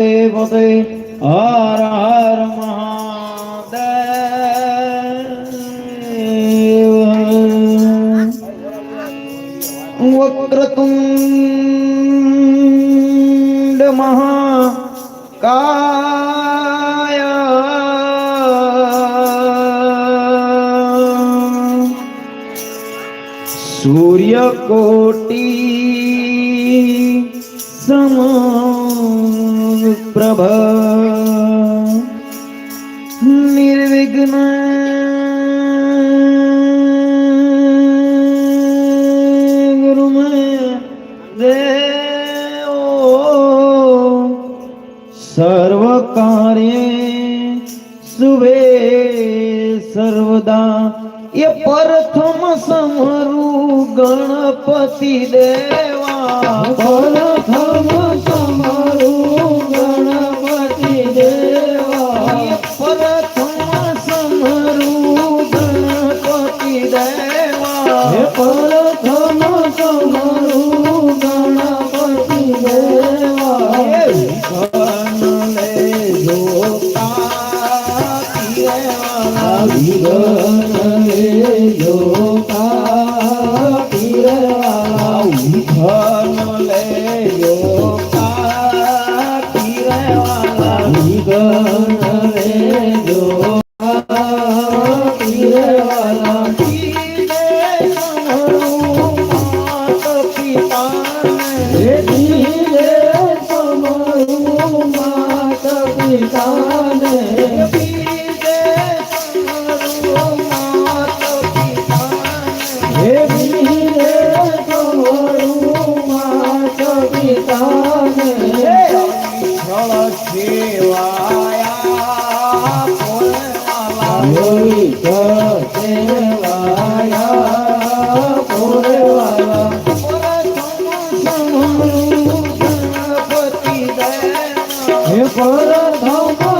देवते हर हर महादेव। वक्रतुण्ड महाकाय। सूर्यकोटि समा નિર્વિઘ્ન ગુરુ દેવો સર્વ કાર્ય શુભે સર્વદા એ પ્રથમ સમરું ગણપતિ દેવા પ્રથમ સમરું દેવા પ્રથમ સમરું ગણપતિ દેવા એ વિઘ્ન લેજો કાપી દેવા વિઘ્ન લેજો કાપી દેવા વિઘ્ન હે પરધમ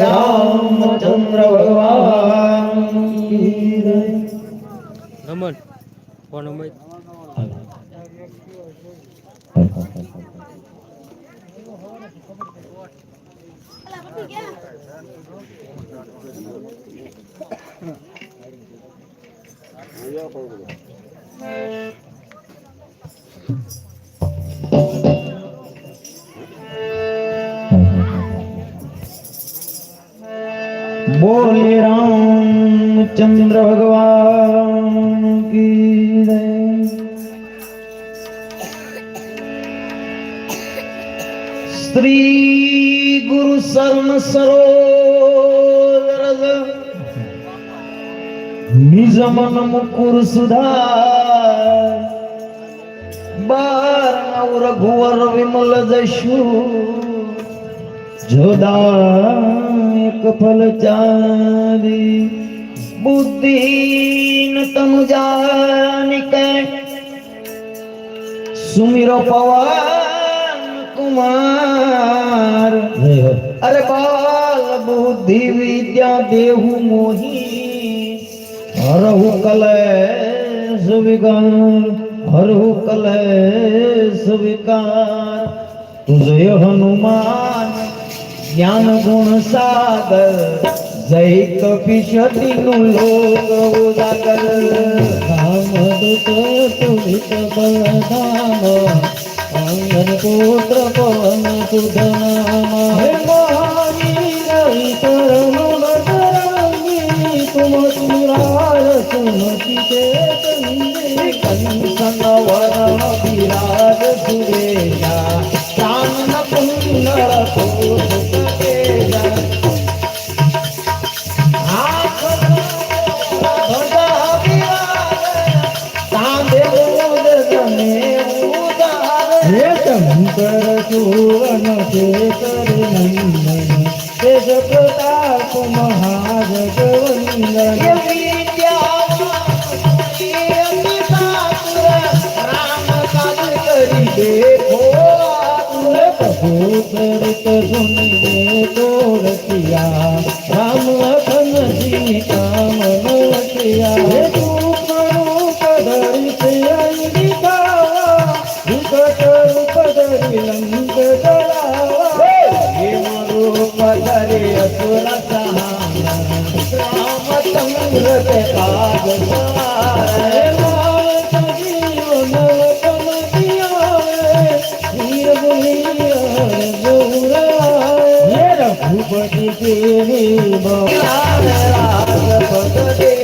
રામચંદ્ર ભગવાન. રમણ ફોન બોલે રામચંદ્ર ભગવાન કી જય. શ્રી ગુરુ શરણ સરોવર રજ. નિજ મન મુકુર સુધાર બાર નવ રઘુવર વિમલ જશુ જોદા कफल बुद्धि न तम जान के। सुमिरो पवन कुमार। अरे बाल बुद्धि विद्या देहु मोहि। हरहु कलेश विगान हरहु कलेश विकार। तुझे हनुमान শ্যাম গুণ সাগর জয়িত বিশতিনু লোক উদাগর রাম দূত তুলিত বলধাম রাঙ্গন পুত্র পবন সুধ নাম মহাবীর তরুণ তরঙ্গী રામ લખન સીતા મનવતિયા રૂપ હે રઘુપતિ રાજ બહાર રાજપદ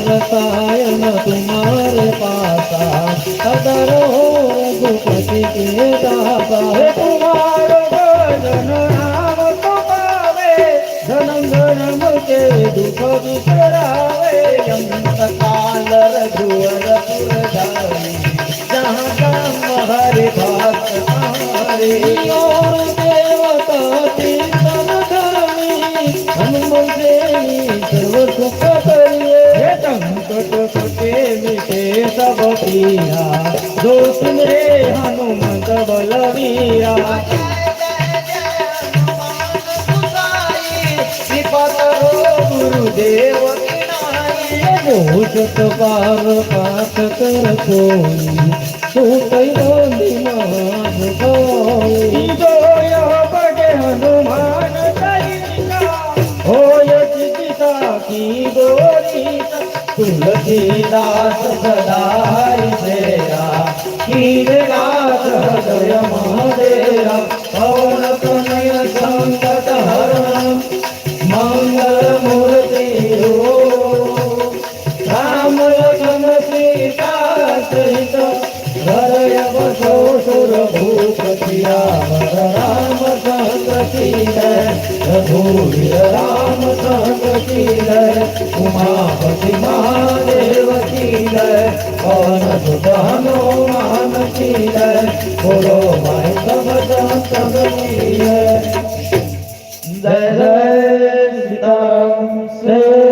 રસાયન તુમાર પાસા અદરો રઘુપતિ કે દાબા તુમાર ભજન નામ તો પાવે ધન ગણમ કે દુઃખ દુઃખ રાવે યમ સકાલ રઘુવર પુર જાઈ જહાં કામ હરે ભાગ હરે જો સિમરે હનુમંત બલવીરા ગુરુદેવ ભોજત પાર પાઠ કર કોઈ તું કઈ બોલી રઘુવીર રામ સંગીર ઉમાપતિ મહાદેવ કીર પવન સુત હનુમાન કીર બોલો માય સબ સબ કીર જય સીતામ